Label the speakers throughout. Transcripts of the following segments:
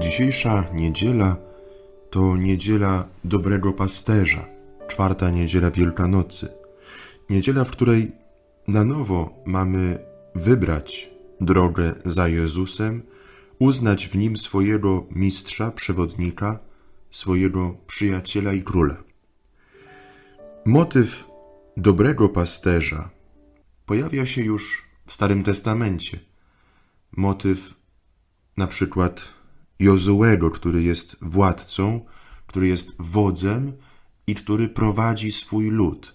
Speaker 1: Dzisiejsza niedziela to niedziela dobrego pasterza, czwarta niedziela Wielkanocy. Niedziela, w której na nowo mamy wybrać drogę za Jezusem, uznać w nim swojego mistrza, przewodnika, swojego przyjaciela i króla. Motyw dobrego pasterza pojawia się już w Starym Testamencie. Motyw na przykład Jozuego, który jest władcą, który jest wodzem i który prowadzi swój lud.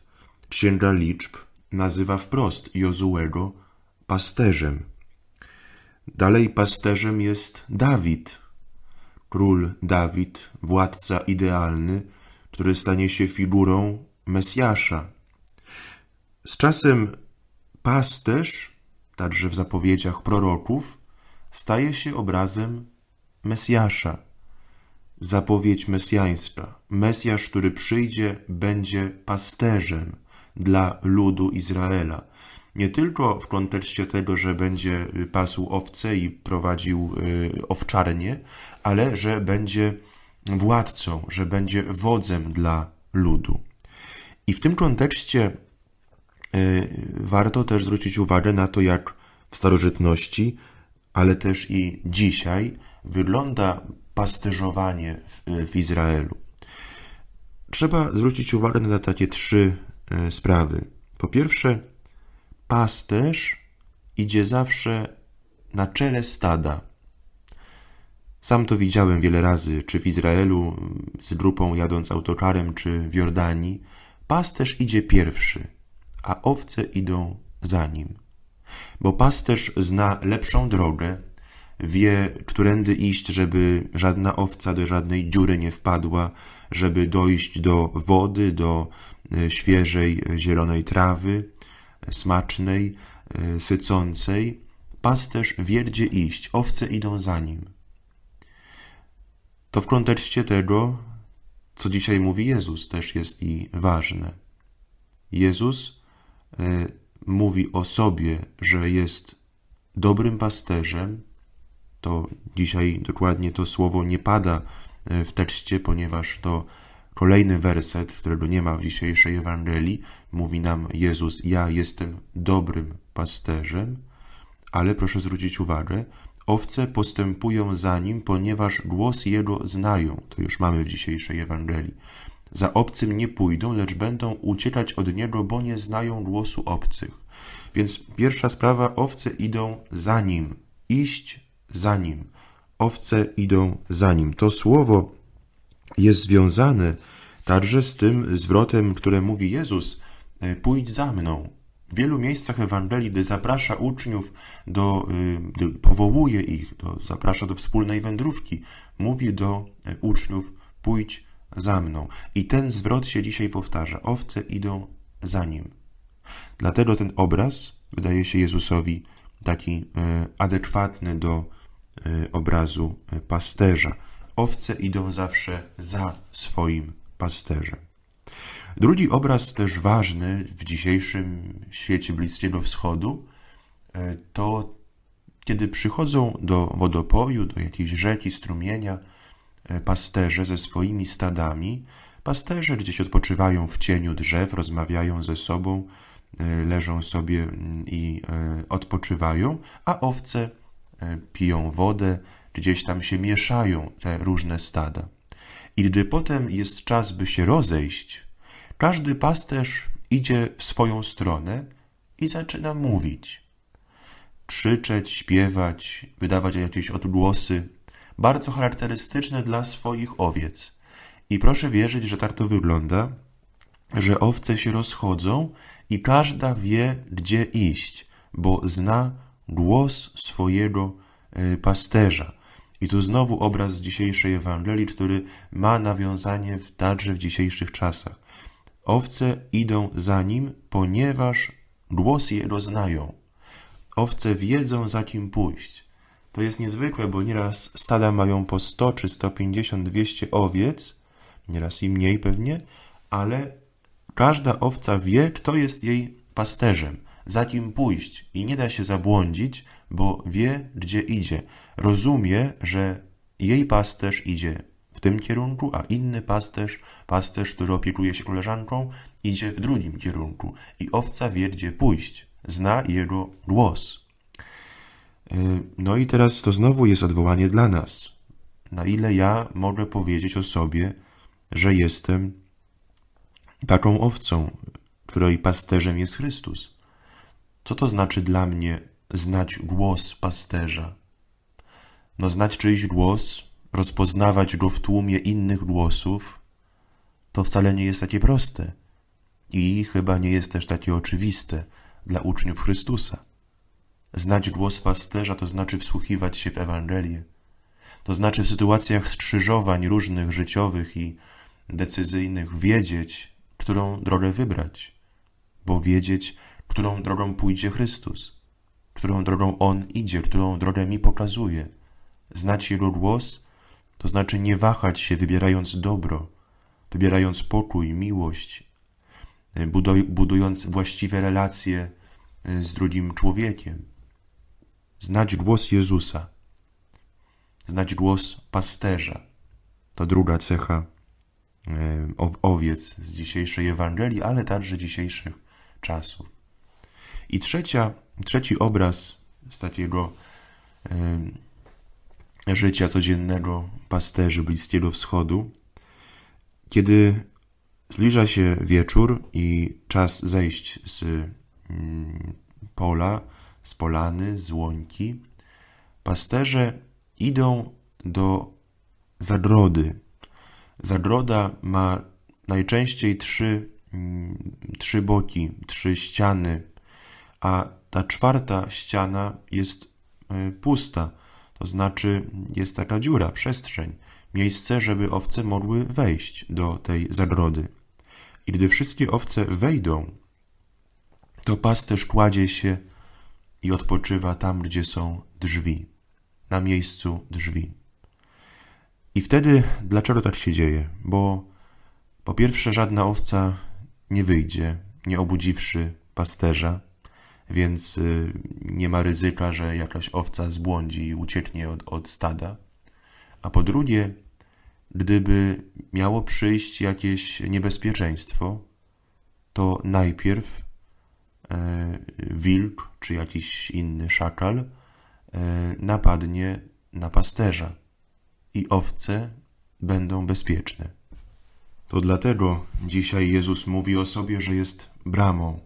Speaker 1: Księga Liczb nazywa wprost Jozuego pasterzem. Dalej pasterzem jest Dawid, król Dawid, władca idealny, który stanie się figurą Mesjasza. Z czasem pasterz, także w zapowiedziach proroków, staje się obrazem Mesjasza. Zapowiedź mesjańska. Mesjasz, który przyjdzie, będzie pasterzem dla ludu Izraela. Nie tylko w kontekście tego, że będzie pasł owce i prowadził y, owczarnie, ale że będzie władcą, że będzie wodzem dla ludu. I w tym kontekście y, warto też zwrócić uwagę na to, jak w starożytności, ale też i dzisiaj wygląda pasterzowanie w, w Izraelu. Trzeba zwrócić uwagę na takie trzy y, sprawy. Po pierwsze, pasterz idzie zawsze na czele stada. Sam to widziałem wiele razy, czy w Izraelu z grupą jadąc autokarem, czy w Jordanii. Pasterz idzie pierwszy, a owce idą za nim. Bo pasterz zna lepszą drogę, wie, którędy iść, żeby żadna owca do żadnej dziury nie wpadła, żeby dojść do wody, do e, świeżej, e, zielonej trawy, e, smacznej, sycącej. Pasterz wie, gdzie iść, owce idą za nim. To w kontekście tego, co dzisiaj mówi Jezus, też jest i ważne. Jezus mówi o sobie, że jest dobrym pasterzem, to dzisiaj dokładnie to słowo nie pada w tekście, ponieważ to kolejny werset, którego nie ma w dzisiejszej Ewangelii, mówi nam Jezus: Ja jestem dobrym pasterzem, ale proszę zwrócić uwagę, owce postępują za nim, ponieważ głos jego znają. To już mamy w dzisiejszej Ewangelii. Za obcym nie pójdą, lecz będą uciekać od niego, bo nie znają głosu obcych. Więc pierwsza sprawa, owce idą za nim. Iść za nim. Owce idą za nim. To słowo jest związane także z tym zwrotem, które mówi Jezus: e, Pójdź za mną. W wielu miejscach Ewangelii, gdy zaprasza uczniów, do, gdy powołuje ich, do, zaprasza do wspólnej wędrówki, mówi do e, uczniów: Pójdź za mną. I ten zwrot się dzisiaj powtarza. Owce idą za nim. Dlatego ten obraz wydaje się Jezusowi taki e, adekwatny do e, obrazu pasterza. Owce idą zawsze za swoim pasterzem. Drugi obraz też ważny w dzisiejszym świecie Bliskiego Wschodu e, to kiedy przychodzą do wodopoju, do jakiejś rzeki, strumienia, pasterze ze swoimi stadami, pasterze gdzieś odpoczywają w cieniu drzew, rozmawiają ze sobą, leżą sobie mm, i odpoczywają, a owce piją wodę, gdzieś tam się mieszają te różne stada. I gdy potem jest czas, by się rozejść, każdy pasterz idzie w swoją stronę i zaczyna mówić. Krzyczeć, śpiewać, wydawać jakieś odgłosy, bardzo charakterystyczne dla swoich owiec. I proszę wierzyć, że tak to wygląda, że owce się rozchodzą i każda wie, gdzie iść, bo zna głos swojego y, pasterza. I tu znowu obraz z dzisiejszej Ewangelii, który ma nawiązanie w, także w dzisiejszych czasach. Owce idą za nim, ponieważ głos jego znają. Owce wiedzą, za kim pójść. To jest niezwykłe, bo nieraz stada mają po 100 czy 150, 200 owiec, nieraz i mniej pewnie, ale każda owca wie, kto jest jej pasterzem, za kim pójść i nie da się zabłądzić, bo wie, gdzie idzie. Rozumie, że jej pasterz idzie w tym kierunku, a inny pasterz, pasterz, który opiekuje się koleżanką, idzie w drugim kierunku i owca wie, gdzie pójść. Zna jego głos. Yy, No i teraz to znowu jest odwołanie dla nas. Na ile ja mogę powiedzieć o sobie, że jestem taką owcą, której pasterzem jest Chrystus. Co to znaczy dla mnie znać głos pasterza? No, znać czyjś głos, rozpoznawać go w tłumie innych głosów, to wcale nie jest takie proste i chyba nie jest też takie oczywiste dla uczniów Chrystusa. Znać głos pasterza to znaczy wsłuchiwać się w Ewangelię. To znaczy w sytuacjach skrzyżowań różnych życiowych i decyzyjnych wiedzieć, którą drogę wybrać, bo wiedzieć, którą drogą pójdzie Chrystus, którą drogą On idzie, którą drogę mi pokazuje. Znać Jego głos to znaczy nie wahać się, wybierając dobro, wybierając pokój, miłość, buduj- budując właściwe relacje y, z drugim człowiekiem. Znać głos Jezusa, znać głos pasterza. To druga cecha e, ow- owiec z dzisiejszej Ewangelii, ale także dzisiejszych czasów. I trzecia, trzeci obraz z takiego e, życia codziennego pasterzy Bliskiego Wschodu, kiedy zbliża się wieczór i czas zejść z mm, pola, z polany, z łąki, pasterze idą do zagrody. Zagroda ma najczęściej trzy, mm, trzy boki, trzy ściany, a ta czwarta ściana jest y, pusta, to znaczy jest taka dziura, przestrzeń, miejsce, żeby owce mogły wejść do tej zagrody. I gdy wszystkie owce wejdą, to pasterz kładzie się i odpoczywa tam, gdzie są drzwi, na miejscu drzwi. I wtedy dlaczego tak się dzieje? Bo po pierwsze, żadna owca nie wyjdzie, nie obudziwszy pasterza, więc y, nie ma ryzyka, że jakaś owca zbłądzi i ucieknie od, od stada. A po drugie, gdyby miało przyjść jakieś niebezpieczeństwo, to najpierw e, wilk czy jakiś inny szakal e, napadnie na pasterza i owce będą bezpieczne. To dlatego dzisiaj Jezus mówi o sobie, że jest bramą,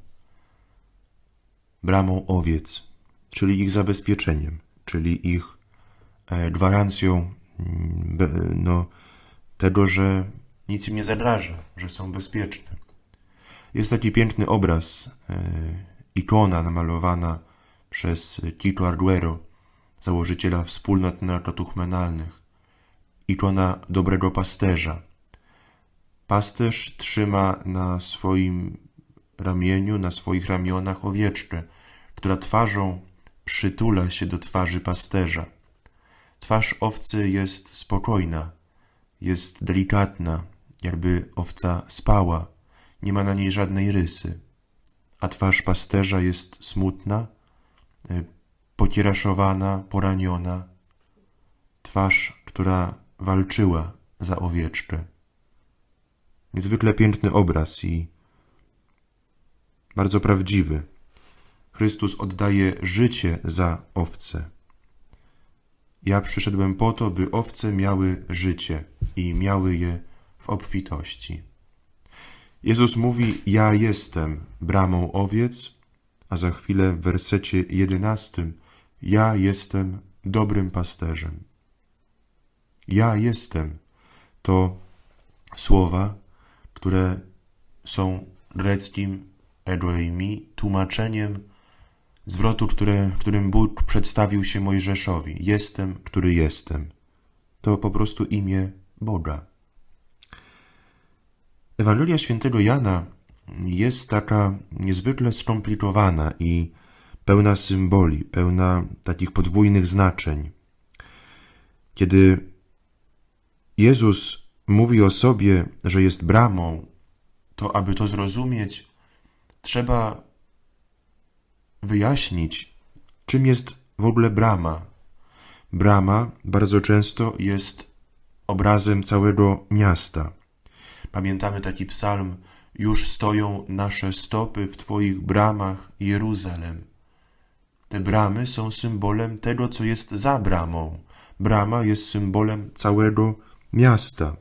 Speaker 1: bramą owiec, czyli ich zabezpieczeniem, czyli ich e, gwarancją no, tego, że nic im nie zagraża, że są bezpieczne. Jest taki piękny obraz, e, ikona namalowana przez Tito Arguero, założyciela wspólnot narodotuchmenalnych. Ikona dobrego pasterza. Pasterz trzyma na swoim ramieniu, na swoich ramionach owieczkę, która twarzą przytula się do twarzy pasterza. Twarz owcy jest spokojna, jest delikatna, jakby owca spała, nie ma na niej żadnej rysy. A twarz pasterza jest smutna, y, pokieraszowana, poraniona. Twarz, która walczyła za owieczkę. Niezwykle piękny obraz i bardzo prawdziwy. Chrystus oddaje życie za owce. Ja przyszedłem po to, by owce miały życie i miały je w obfitości. Jezus mówi: Ja jestem bramą owiec, a za chwilę w wersecie jedenastym: Ja jestem dobrym pasterzem. Ja jestem to słowa, które są greckim egoimi, tłumaczeniem zwrotu, które, którym Bóg przedstawił się Mojżeszowi. Jestem, który jestem. To po prostu imię Boga. Ewangelia świętego Jana jest taka niezwykle skomplikowana i pełna symboli, pełna takich podwójnych znaczeń. Kiedy Jezus mówi o sobie, że jest bramą, to aby to zrozumieć, trzeba wyjaśnić, czym jest w ogóle brama. brama bardzo często jest obrazem całego miasta. Pamiętamy taki psalm: Już stoją nasze stopy w Twoich bramach, Jeruzalem. Te bramy są symbolem tego, co jest za bramą. Brama jest symbolem całego miasta.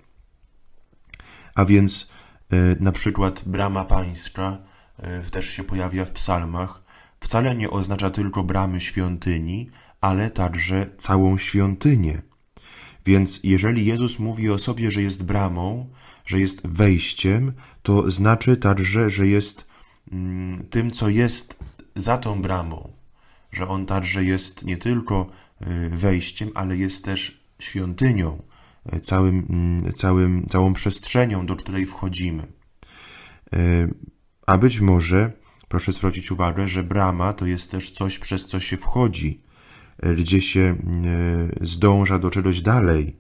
Speaker 1: A więc e, na przykład brama pańska też się pojawia w psalmach. Wcale nie oznacza tylko bramy świątyni, ale także całą świątynię. Więc jeżeli Jezus mówi o sobie, że jest bramą, że jest wejściem, to znaczy także, że jest mm, tym, co jest za tą bramą. Że on także jest nie tylko y, wejściem, ale jest też świątynią, y, całym, mm, całym, całą przestrzenią, do której wchodzimy. A być może, proszę zwrócić uwagę, że brama to jest też coś, przez co się wchodzi, y, gdzie się y, zdąża do czegoś dalej.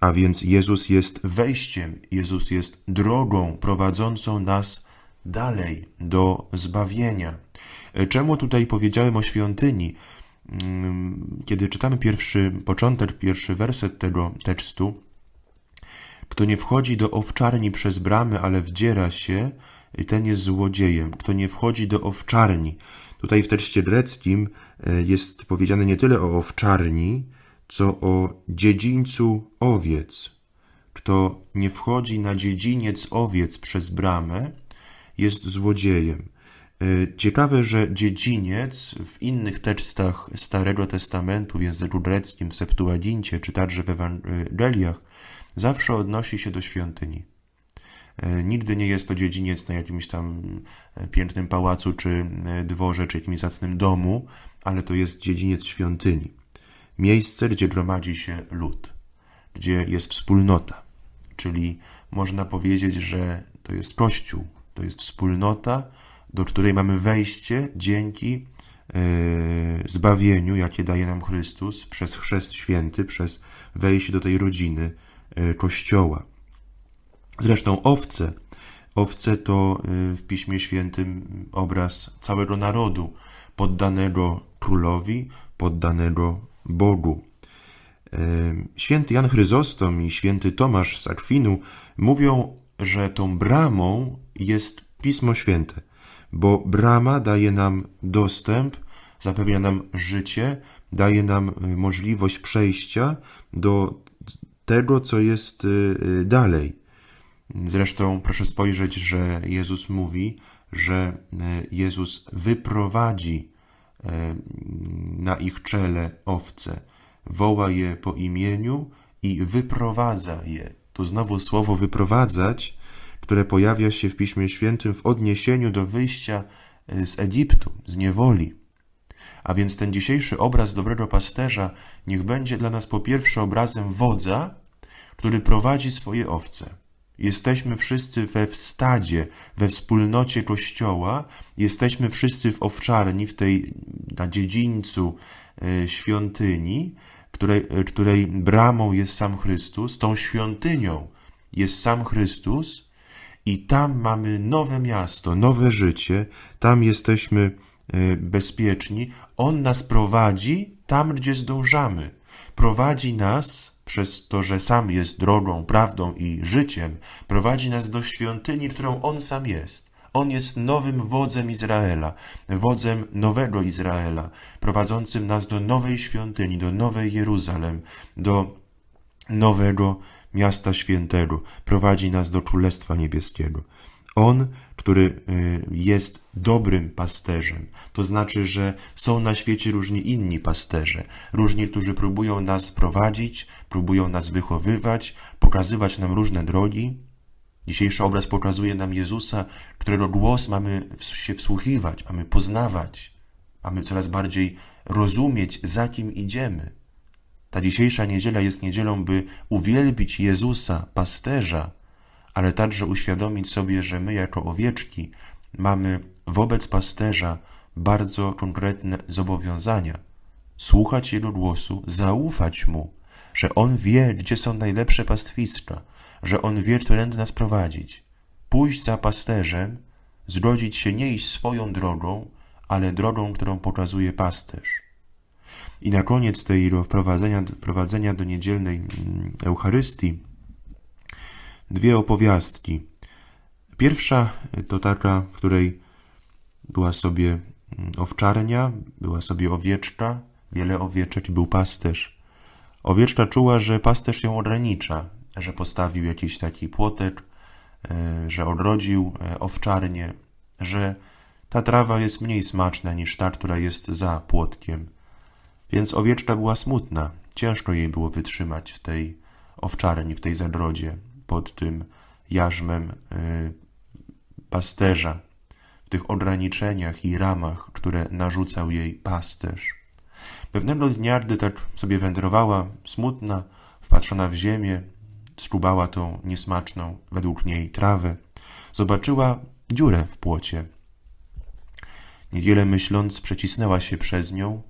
Speaker 1: A więc Jezus jest wejściem, Jezus jest drogą prowadzącą nas dalej do zbawienia. Y, Czemu tutaj powiedziałem o świątyni? Mm, Kiedy czytamy pierwszy początek, pierwszy werset tego tekstu, kto nie wchodzi do owczarni przez bramy, ale wdziera się, ten jest złodziejem. Kto nie wchodzi do owczarni. Tutaj w tekście greckim e, jest powiedziane nie tyle o owczarni, co o dziedzińcu owiec. Kto nie wchodzi na dziedziniec owiec przez bramę, jest złodziejem. E, Ciekawe, że dziedziniec w innych tekstach Starego Testamentu w języku greckim, w Septuagincie, czy także w Ewangeliach, zawsze odnosi się do świątyni. E, Nigdy nie jest to dziedziniec na jakimś tam e, pięknym pałacu, czy e, dworze, czy jakimś zacnym domu, ale to jest dziedziniec świątyni. Miejsce, gdzie gromadzi się lud, gdzie jest wspólnota. Czyli można powiedzieć, że to jest Kościół, to jest wspólnota, do której mamy wejście dzięki zbawieniu, jakie daje nam Chrystus przez chrzest święty, przez wejście do tej rodziny Kościoła. Zresztą owce, owce to y, w Piśmie Świętym obraz całego narodu, poddanego królowi, poddanego Bogu. Y, Święty Jan Chryzostom i święty Tomasz z Akwinu mówią, że tą bramą jest Pismo Święte, bo brama daje nam dostęp, zapewnia nam życie, daje nam y, możliwość przejścia do tego, co jest dalej. Zresztą proszę spojrzeć, że Jezus mówi, że e, Jezus wyprowadzi e, na ich czele owce, woła je po imieniu i wyprowadza je. Tu znowu słowo wyprowadzać, które pojawia się w Piśmie Świętym w odniesieniu do wyjścia e, z Egiptu, z niewoli. A więc ten dzisiejszy obraz dobrego pasterza niech będzie dla nas po pierwsze obrazem wodza, który prowadzi swoje owce. Jesteśmy wszyscy we wstadzie, we wspólnocie Kościoła, jesteśmy wszyscy w owczarni, w tej na dziedzińcu e, świątyni, której, e, której bramą jest sam Chrystus, tą świątynią jest sam Chrystus i tam mamy nowe miasto, nowe życie, tam jesteśmy e, bezpieczni. On nas prowadzi tam, gdzie zdążamy. Prowadzi nas przez to, że sam jest drogą, prawdą i życiem, prowadzi nas do świątyni, którą on sam jest. On jest nowym wodzem Izraela, wodzem nowego Izraela, prowadzącym nas do nowej świątyni, do nowej Jeruzalem, do nowego miasta świętego, prowadzi nas do Królestwa Niebieskiego. On, który y, jest dobrym pasterzem, to znaczy, że są na świecie różni inni pasterze, różni, którzy próbują nas prowadzić, próbują nas wychowywać, pokazywać nam różne drogi. Dzisiejszy obraz pokazuje nam Jezusa, którego głos mamy się wsłuchiwać, mamy poznawać, mamy coraz bardziej rozumieć, za kim idziemy. Ta dzisiejsza niedziela jest niedzielą, by uwielbić Jezusa, pasterza, ale także uświadomić sobie, że my jako owieczki mamy wobec pasterza bardzo konkretne zobowiązania. Słuchać Jego głosu, zaufać Mu, że On wie, gdzie są najlepsze pastwiska, że On wie, którędy nas prowadzić. Pójść za pasterzem, zgodzić się nie iść swoją drogą, ale drogą, którą pokazuje pasterz. I na koniec tej wprowadzenia, wprowadzenia do niedzielnej mm, Eucharystii dwie opowiastki. Pierwsza to taka, w której była sobie mm, owczarnia, była sobie owieczka, wiele owieczek i był pasterz. Owieczka czuła, że pasterz ją ogranicza, że postawił jakiś taki płotek, e, że odrodził e, owczarnię, że ta trawa jest mniej smaczna niż ta, która jest za płotkiem. Więc owieczka była smutna. Ciężko jej było wytrzymać w tej owczarni, w tej zagrodzie, pod tym jarzmem y, pasterza, w tych ograniczeniach i ramach, które narzucał jej pasterz. Pewnego dnia, gdy tak sobie wędrowała, smutna, wpatrzona w ziemię, skubała tą niesmaczną, według niej, trawę, zobaczyła dziurę w płocie. Niewiele myśląc, przecisnęła się przez nią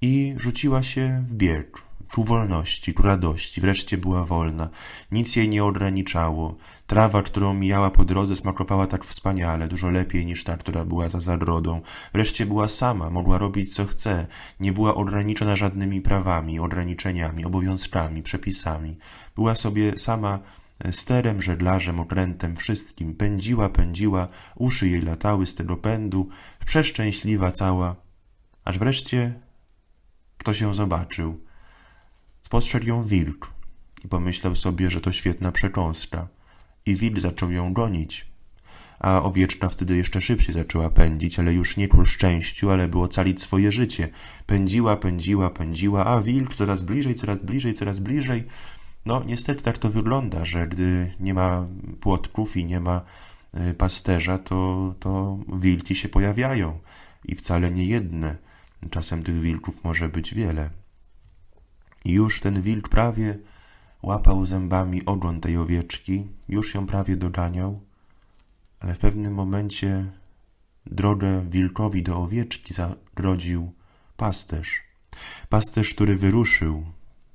Speaker 1: i rzuciła się w bieg, ku wolności, ku radości. Wreszcie była wolna. Nic jej nie ograniczało. Trawa, którą mijała po drodze, smakowała tak wspaniale, dużo lepiej niż ta, która była za zagrodą. Wreszcie była sama, mogła robić co chce. Nie była ograniczona żadnymi prawami, ograniczeniami, obowiązkami, przepisami. Była sobie sama sterem, żeglarzem, okrętem, wszystkim. Pędziła, pędziła, uszy jej latały z tego pędu, przeszczęśliwa cała, aż wreszcie ktoś ją zobaczył. Spostrzegł ją wilk i pomyślał sobie, że to świetna przekąska. I wilk zaczął ją gonić. A owieczka wtedy jeszcze szybciej zaczęła pędzić, ale już nie ku szczęściu, ale by ocalić swoje życie. Pędziła, pędziła, pędziła, a wilk coraz bliżej, coraz bliżej, coraz bliżej. No, niestety tak to wygląda, że gdy nie ma płotków i nie ma y, pasterza, to, to wilki się pojawiają. I wcale nie jedne. Czasem tych wilków może być wiele. I już ten wilk prawie łapał zębami ogon tej owieczki, już ją prawie doganiał, ale w pewnym momencie drogę wilkowi do owieczki zagrodził pasterz. Pasterz, który wyruszył,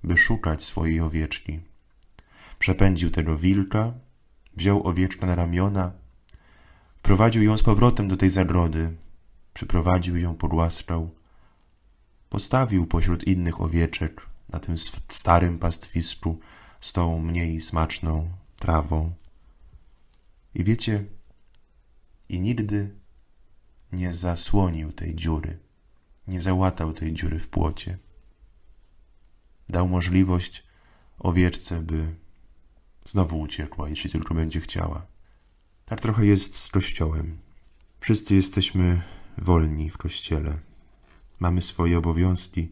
Speaker 1: by szukać swojej owieczki. Przepędził tego wilka, wziął owieczkę na ramiona, wprowadził ją z powrotem do tej zagrody, przyprowadził ją, pogłaskał, postawił pośród innych owieczek na tym starym pastwisku z tą mniej smaczną trawą. I wiecie, i nigdy nie zasłonił tej dziury, nie załatał tej dziury w płocie. Dał możliwość owieczce, by znowu uciekła, jeśli tylko będzie chciała. Tak trochę jest z Kościołem. Wszyscy jesteśmy wolni w Kościele. Mamy swoje obowiązki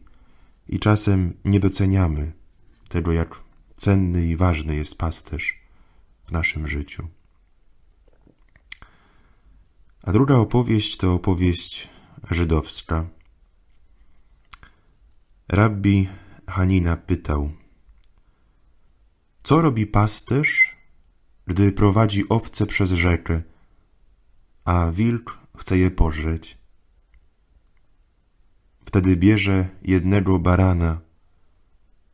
Speaker 1: i czasem nie doceniamy tego, jak cenny i ważny jest pasterz w naszym życiu. A druga opowieść to opowieść żydowska. Rabbi Hanina pytał, co robi pasterz, gdy prowadzi owce przez rzekę, a wilk chce je pożreć? Wtedy bierze jednego barana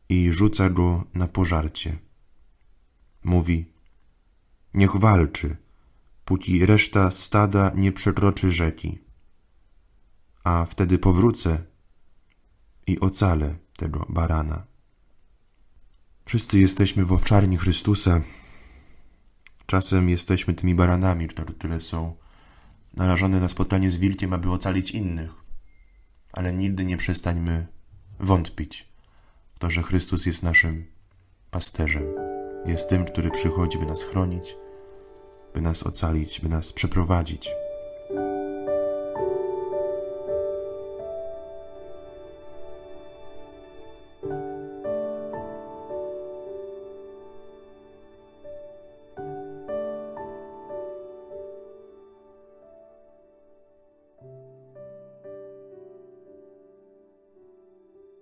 Speaker 1: i rzuca go na pożarcie. Mówi, niech walczy, póki reszta stada nie przekroczy rzeki. A wtedy powrócę i ocalę tego barana. Wszyscy jesteśmy w owczarni Chrystusa. Czasem jesteśmy tymi baranami, które są narażone na spotkanie z wilkiem, aby ocalić innych ale nigdy nie przestańmy wątpić w to, że Chrystus jest naszym pasterzem. Jest tym, który przychodzi, by nas chronić, by nas ocalić, by nas przeprowadzić